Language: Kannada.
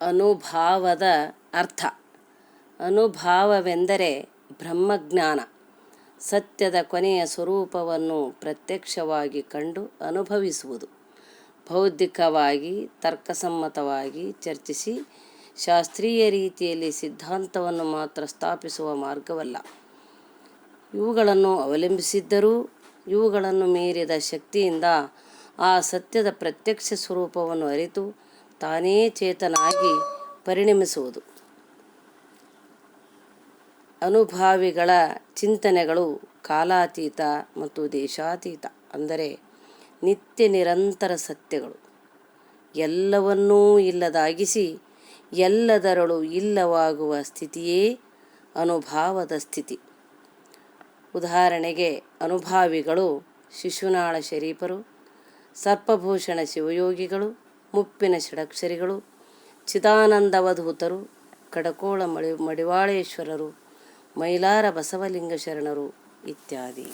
ಅನುಭಾವದ ಅರ್ಥ. ಅನುಭಾವವೆಂದರೆ ಬ್ರಹ್ಮಜ್ಞಾನ. ಸತ್ಯದ ಕೊನೆಯ ಸ್ವರೂಪವನ್ನು ಪ್ರತ್ಯಕ್ಷವಾಗಿ ಕಂಡು ಅನುಭವಿಸುವುದು. ಬೌದ್ಧಿಕವಾಗಿ, ತರ್ಕಸಮ್ಮತವಾಗಿ ಚರ್ಚಿಸಿ, ಶಾಸ್ತ್ರೀಯ ರೀತಿಯಲ್ಲಿ ಸಿದ್ಧಾಂತವನ್ನು ಮಾತ್ರ ಸ್ಥಾಪಿಸುವ ಮಾರ್ಗವಲ್ಲ. ಇವುಗಳನ್ನು ಅವಲಂಬಿಸಿದ್ದರೂ, ಇವುಗಳನ್ನು ಮೀರಿದ ಶಕ್ತಿಯಿಂದ ಆ ಸತ್ಯದ ಪ್ರತ್ಯಕ್ಷ ಸ್ವರೂಪವನ್ನು ಅರಿತು ತಾನೇ ಚೇತನಾಗಿ ಪರಿಣಮಿಸುವುದು. ಅನುಭಾವಿಗಳ ಚಿಂತನೆಗಳು ಕಾಲಾತೀತ ಮತ್ತು ದೇಶಾತೀತ, ಅಂದರೆ ನಿತ್ಯ ನಿರಂತರ ಸತ್ಯಗಳು. ಎಲ್ಲವನ್ನೂ ಇಲ್ಲದಾಗಿಸಿ ಎಲ್ಲದರಳು ಇಲ್ಲವಾಗುವ ಸ್ಥಿತಿಯೇ ಅನುಭಾವದ ಸ್ಥಿತಿ. ಉದಾಹರಣೆಗೆ, ಅನುಭಾವಿಗಳು ಶಿಶುನಾಳ ಶರೀಫರು ಸರ್ಪಭೂಷಣ ಶಿವಯೋಗಿಗಳು ಮುಪ್ಪಿನ ಷಡಕ್ಷರಿಗಳು ಚಿದಾನಂದವಧೂತರು ಕಡಕೋಳ ಮಡಿ ಮಡಿವಾಳೇಶ್ವರರು ಮೈಲಾರ ಬಸವಲಿಂಗ ಶರಣರು ಇತ್ಯಾದಿ.